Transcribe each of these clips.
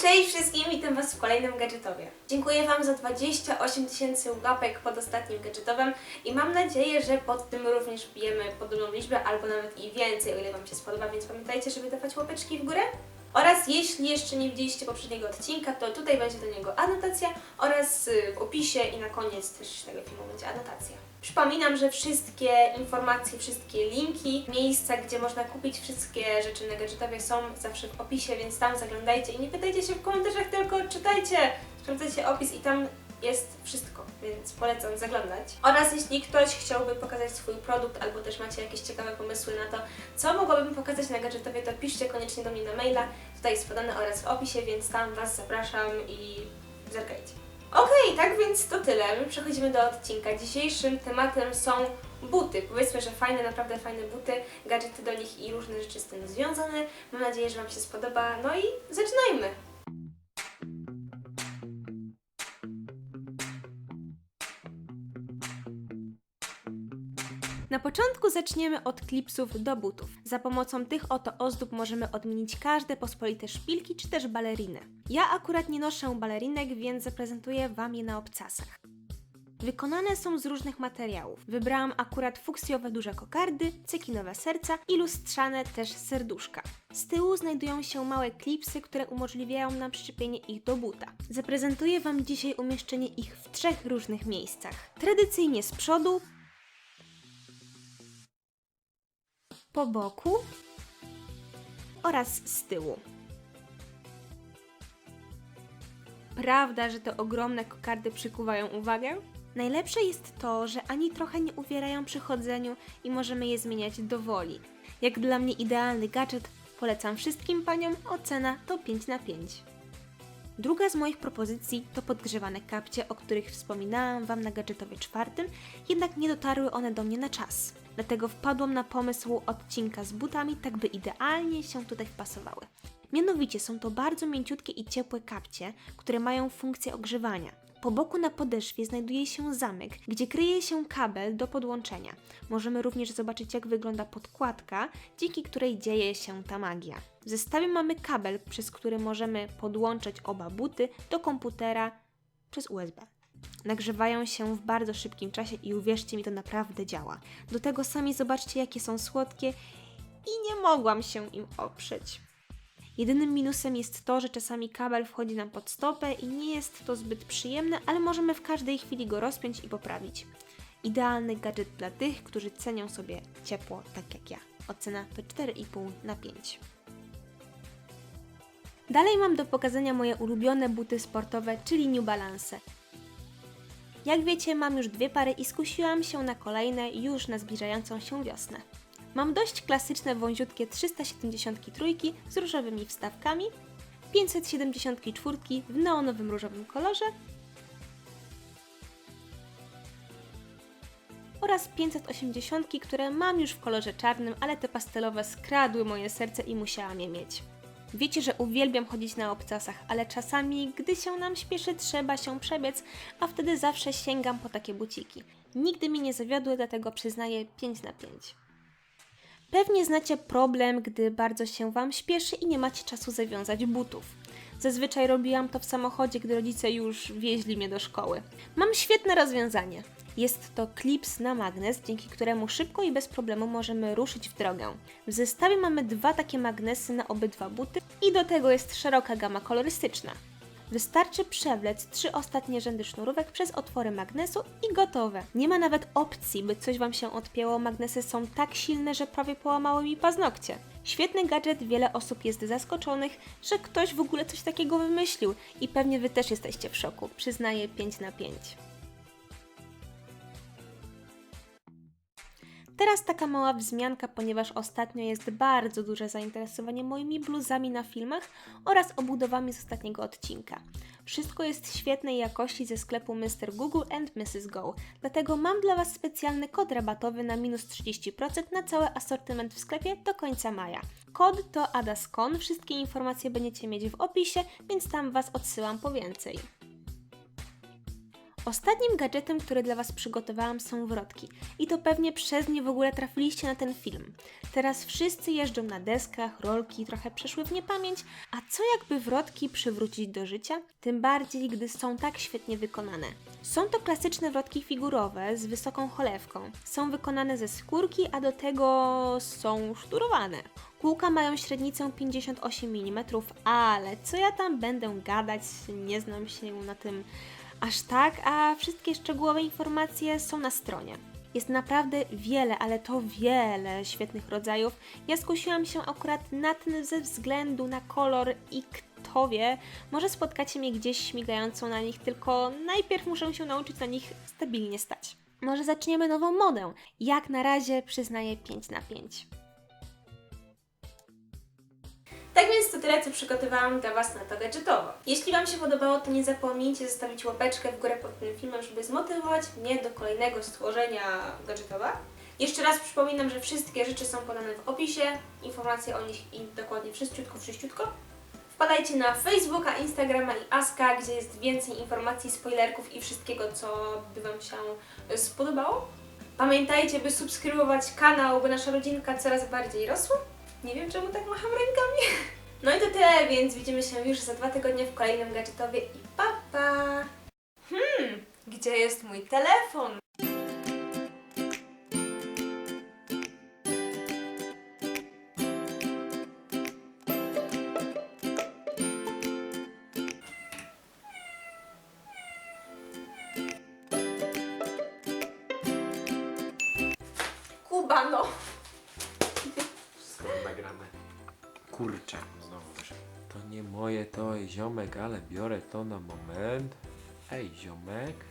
Cześć wszystkim, witam Was w kolejnym gadżetowie. Dziękuję Wam za 28 tysięcy łapek pod ostatnim gadżetowym i mam nadzieję, że pod tym również bijemy podobną liczbę albo nawet i więcej, o ile Wam się spodoba, więc pamiętajcie, żeby dawać łapeczki w górę. Oraz jeśli jeszcze nie widzieliście poprzedniego odcinka, to tutaj będzie do niego anotacja oraz y, w opisie i na koniec też tego filmu będzie anotacja. Przypominam, że wszystkie informacje, wszystkie linki, miejsca, gdzie można kupić wszystkie rzeczy na gadżetowie są zawsze w opisie, więc tam zaglądajcie i nie pytajcie się w komentarzach, tylko czytajcie, sprawdzajcie opis i tam jest wszystko, więc polecam zaglądać. Oraz jeśli ktoś chciałby pokazać swój produkt albo też macie jakieś ciekawe pomysły na to, co mogłabym pokazać na gadżetowie, to piszcie koniecznie do mnie na maila, tutaj jest podane oraz w opisie, więc tam Was zapraszam i zerkajcie. Okej, tak więc to tyle. My przechodzimy do odcinka. Dzisiejszym tematem są buty. Powiedzmy, że fajne, naprawdę fajne buty, gadżety do nich i różne rzeczy z tym związane. Mam nadzieję, że Wam się spodoba. No i zaczynajmy! Na początku zaczniemy od klipsów do butów. Za pomocą tych oto ozdób możemy odmienić każde pospolite szpilki czy też baleriny. Ja akurat nie noszę balerinek, więc zaprezentuję Wam je na obcasach. Wykonane są z różnych materiałów. Wybrałam akurat fuksjowe duże kokardy, cekinowe serca i lustrzane też serduszka. Z tyłu znajdują się małe klipsy, które umożliwiają nam przyczepienie ich do buta. Zaprezentuję Wam dzisiaj umieszczenie ich w trzech różnych miejscach. Tradycyjnie z przodu, po boku oraz z tyłu. Prawda, że te ogromne kokardy przykuwają uwagę? Najlepsze jest to, że ani trochę nie uwierają przy chodzeniu i możemy je zmieniać do woli. Jak dla mnie idealny gadżet, polecam wszystkim paniom, ocena to 5 na 5. Druga z moich propozycji to podgrzewane kapcie, o których wspominałam Wam na gadżetowie czwartym, jednak nie dotarły one do mnie na czas. Dlatego wpadłam na pomysł odcinka z butami, tak by idealnie się tutaj wpasowały. Mianowicie są to bardzo mięciutkie i ciepłe kapcie, które mają funkcję ogrzewania. Po boku na podeszwie znajduje się zamek, gdzie kryje się kabel do podłączenia. Możemy również zobaczyć, jak wygląda podkładka, dzięki której dzieje się ta magia. W zestawie mamy kabel, przez który możemy podłączać oba buty do komputera przez USB. Nagrzewają się w bardzo szybkim czasie i uwierzcie mi, to naprawdę działa. Do tego sami zobaczcie, jakie są słodkie i nie mogłam się im oprzeć. Jedynym minusem jest to, że czasami kabel wchodzi nam pod stopę i nie jest to zbyt przyjemne, ale możemy w każdej chwili go rozpiąć i poprawić. Idealny gadżet dla tych, którzy cenią sobie ciepło tak jak ja. Ocena to 4,5 na 5. Dalej mam do pokazania moje ulubione buty sportowe, czyli New Balance. Jak wiecie, mam już dwie pary i skusiłam się na kolejne już na zbliżającą się wiosnę. Mam dość klasyczne wąziutkie 373 z różowymi wstawkami, 574 w neonowym różowym kolorze oraz 580, które mam już w kolorze czarnym, ale te pastelowe skradły moje serce i musiałam je mieć. Wiecie, że uwielbiam chodzić na obcasach, ale czasami, gdy się nam śpieszy, trzeba się przebiec, a wtedy zawsze sięgam po takie buciki. Nigdy mi nie zawiodły, dlatego przyznaję 5 na 5. Pewnie znacie problem, gdy bardzo się Wam śpieszy i nie macie czasu zawiązać butów. Zazwyczaj robiłam to w samochodzie, gdy rodzice już wieźli mnie do szkoły. Mam świetne rozwiązanie. Jest to klips na magnes, dzięki któremu szybko i bez problemu możemy ruszyć w drogę. W zestawie mamy dwa takie magnesy na obydwa buty i do tego jest szeroka gama kolorystyczna. Wystarczy przewlec trzy ostatnie rzędy sznurówek przez otwory magnesu i gotowe. Nie ma nawet opcji, by coś Wam się odpięło. Magnesy są tak silne, że prawie połamały mi paznokcie. Świetny gadżet, wiele osób jest zaskoczonych, że ktoś w ogóle coś takiego wymyślił i pewnie Wy też jesteście w szoku. Przyznaję 5 na 5. Teraz taka mała wzmianka, ponieważ ostatnio jest bardzo duże zainteresowanie moimi bluzami na filmach oraz obudowami z ostatniego odcinka. Wszystko jest świetnej jakości ze sklepu Mr. Google and Mrs. Go, dlatego mam dla Was specjalny kod rabatowy na minus 30% na cały asortyment w sklepie do końca maja. Kod to ADASCON, wszystkie informacje będziecie mieć w opisie, więc tam Was odsyłam po więcej. Ostatnim gadżetem, który dla Was przygotowałam są wrotki. I to pewnie przez nie w ogóle trafiliście na ten film. Teraz wszyscy jeżdżą na deskach, rolki trochę przeszły w niepamięć, a co jakby wrotki przywrócić do życia? Tym bardziej, gdy są tak świetnie wykonane. Są to klasyczne wrotki figurowe z wysoką cholewką. Są wykonane ze skórki, a do tego są szturowane. Kółka mają średnicę 58 mm, ale co ja tam będę gadać, nie znam się na tym aż tak, a wszystkie szczegółowe informacje są na stronie. Jest naprawdę wiele, ale to wiele świetnych rodzajów. Ja skusiłam się akurat na ten ze względu na kolor i kto wie, może spotkacie mnie gdzieś śmigającą na nich, tylko najpierw muszę się nauczyć na nich stabilnie stać. Może zaczniemy nową modę. Jak na razie przyznaję 5 na 5. Tak więc to tyle, co przygotowałam dla Was na to gadżetowo. Jeśli Wam się podobało, to nie zapomnijcie zostawić łapeczkę w górę pod tym filmem, żeby zmotywować mnie do kolejnego stworzenia gadżetowa. Jeszcze raz przypominam, że wszystkie rzeczy są podane w opisie, informacje o nich i dokładnie wszyściutko, wszyściutko. Wpadajcie na Facebooka, Instagrama i Aska, gdzie jest więcej informacji, spoilerków i wszystkiego, co by Wam się spodobało. Pamiętajcie, by subskrybować kanał, by nasza rodzinka coraz bardziej rosła. Nie wiem, czemu tak macham rękami. No i to tyle, więc widzimy się już za dwa tygodnie w kolejnym gadżetowie i pa pa! Hmm, gdzie jest mój telefon? Kubano! Kurczę, znowu. To nie moje, to jest ziomek, ale biorę to na moment. Ej, ziomek.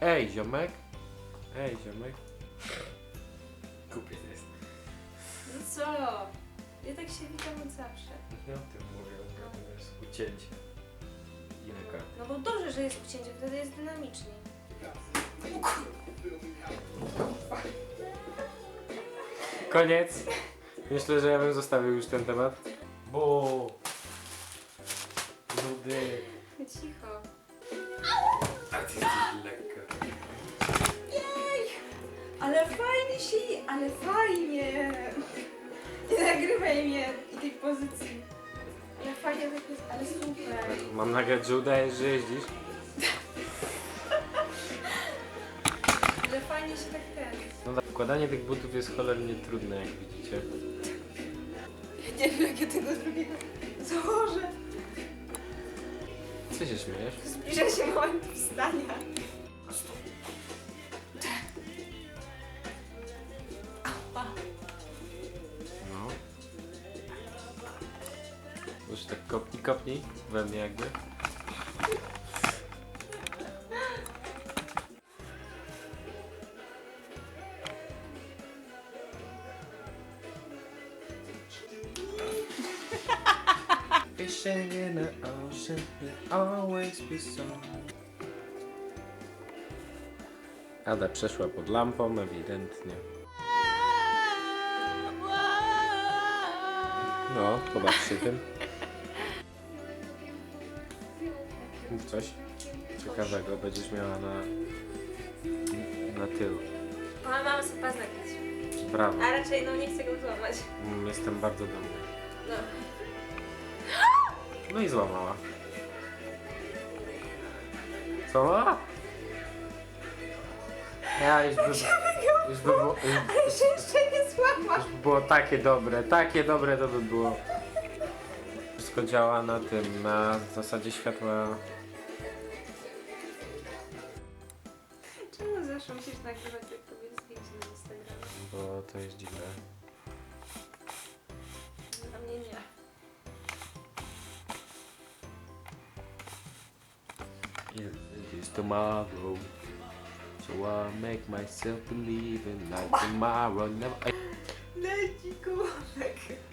Ej, ziomek. Ej, ziomek. Kupiec jest. no co? Ja tak się witam od zawsze. Nie o tym mówię, to jest ucięcie. Kart? No bo dobrze, że jest ucięcie, wtedy jest dynamicznie. Koniec. Myślę, że ja bym zostawił już ten temat. Bo. Nudy. Cicho. A ty jesteś lekka. Ale fajnie się, ale fajnie. Nie nagrywaj mnie i tej pozycji. Ale fajnie tak jest, ale super. Mam nagrać, że udajesz, że jeździsz? Ale fajnie się tak ten. No tak, wkładanie tych butów jest cholernie trudne, jak widzicie. Nie wiem jak ja tego drugiego założę. Co się śmiejesz? Zbliża się moment wstania. Ała. No. Już tak kopnij, kopnij we mnie jakby. Fishing in the ocean will always be so. Ada przeszła pod lampą, ewidentnie. No, pobaw się tym. Mów coś ciekawego będziesz miała na, na tył. Mama, mam sobie paznokcie. Brawo. A raczej no nie chcę go złamać. Mm, Jestem bardzo dumny. No. No i złamała. Złamała? Ja już by, już by było, Ale się jeszcze nie złama. już by było takie dobre, takie dobre to by było. Wszystko działa na tym, na zasadzie światła Czemu zawsze musisz nagrywać jak tobie zdjęcie na Instagramie? bo to jest dziwne. Is tomorrow. So I make myself believe in like tomorrow never. Leci. ci kołowek.